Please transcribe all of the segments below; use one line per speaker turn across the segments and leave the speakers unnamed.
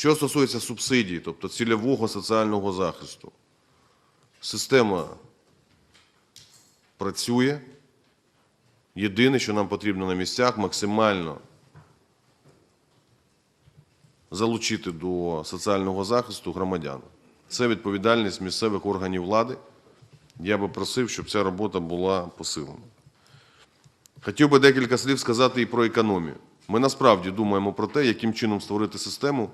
Що стосується субсидій, тобто цільового соціального захисту, система працює. Єдине, що нам потрібно на місцях, максимально залучити до соціального захисту громадян. Це відповідальність місцевих органів влади. Я би просив, щоб ця робота була посилена. Хотів би декілька слів сказати і про економію. Ми насправді думаємо про те, яким чином створити систему,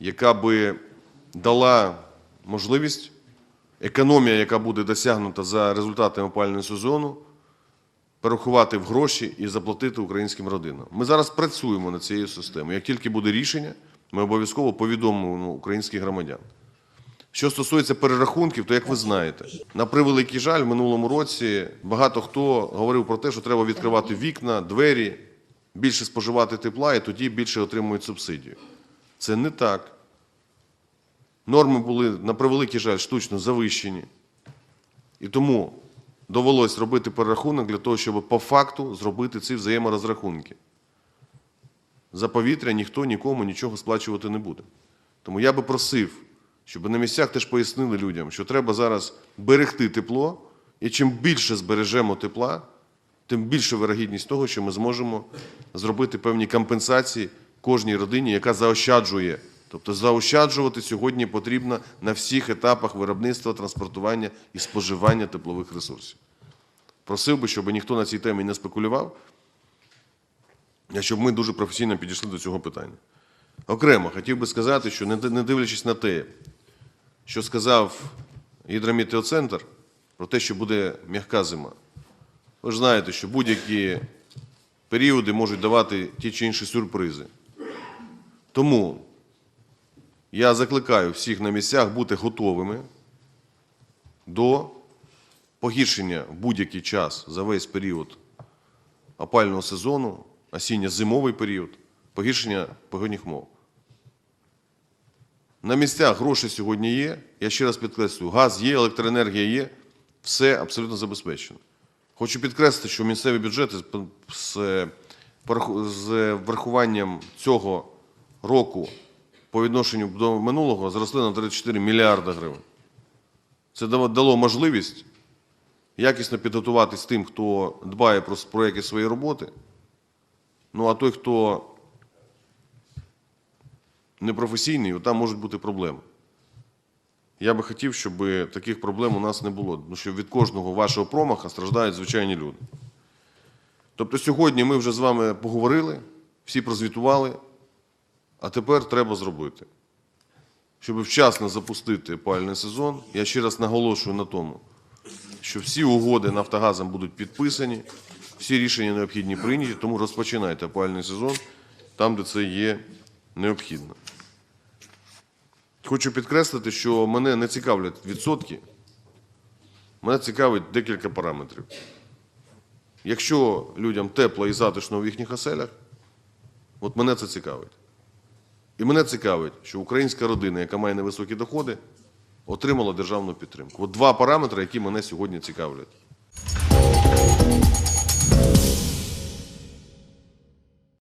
яка би дала можливість економія, яка буде досягнута за результатами опалювального сезону, перерахувати в гроші і заплатити українським родинам. Ми зараз працюємо над цією системою. Як тільки буде рішення, ми обов'язково повідомимо українських громадян. Що стосується перерахунків, то як ви знаєте, на превеликий жаль, в минулому році багато хто говорив про те, що треба відкривати вікна, двері, більше споживати тепла, і тоді більше отримують субсидію. Це не так. Норми були, на превеликий жаль, штучно завищені. І тому довелось робити перерахунок для того, щоб по факту зробити ці взаєморозрахунки. За повітря ніхто нікому нічого сплачувати не буде. Тому я би просив, щоб на місцях теж пояснили людям, що треба зараз берегти тепло, і чим більше збережемо тепла, тим більше вирогідність того, що ми зможемо зробити певні компенсації кожній родині, яка заощаджує. Тобто заощаджувати сьогодні потрібно на всіх етапах виробництва, транспортування і споживання теплових ресурсів. Просив би, щоб ніхто на цій темі не спекулював, а щоб ми дуже професійно підійшли до цього питання. Окремо хотів би сказати, що не дивлячись на те, що сказав гідрометеоцентр про те, що буде м'яка зима. Ви ж знаєте, що будь-які періоди можуть давати ті чи інші сюрпризи. Тому я закликаю всіх на місцях бути готовими до погіршення в будь-який час за весь період опального сезону, осінньо-зимовий період, погіршення погодних мов. На місцях гроші сьогодні є. Я ще раз підкреслюю, газ є, електроенергія є, все абсолютно забезпечено. Хочу підкреслити, що місцеві бюджети з- врахуванням цього року по відношенню до минулого зросли на 34 мільярда гривень. Це дало- можливість якісно підготуватись тим, хто дбає про, про якість своєї роботи. Ну а той, хто непрофесійний, там можуть бути проблеми. Я би хотів, щоб таких проблем у нас не було. Тому що від кожного вашого промаха страждають звичайні люди. Тобто сьогодні ми вже з вами поговорили, всі прозвітували, а тепер треба зробити. Щоб вчасно запустити опалювальний сезон, я ще раз наголошую на тому, що всі угоди Нафтогазом будуть підписані, всі рішення необхідні прийняті, тому розпочинайте опалювальний сезон там, де це є необхідно. Хочу підкреслити, що мене не цікавлять відсотки, мене цікавить декілька параметрів. Якщо людям тепло і затишно в їхніх оселях, от мене це цікавить. І мене цікавить, що українська родина, яка має невисокі доходи, отримала державну підтримку. От два параметри, які мене сьогодні цікавлять.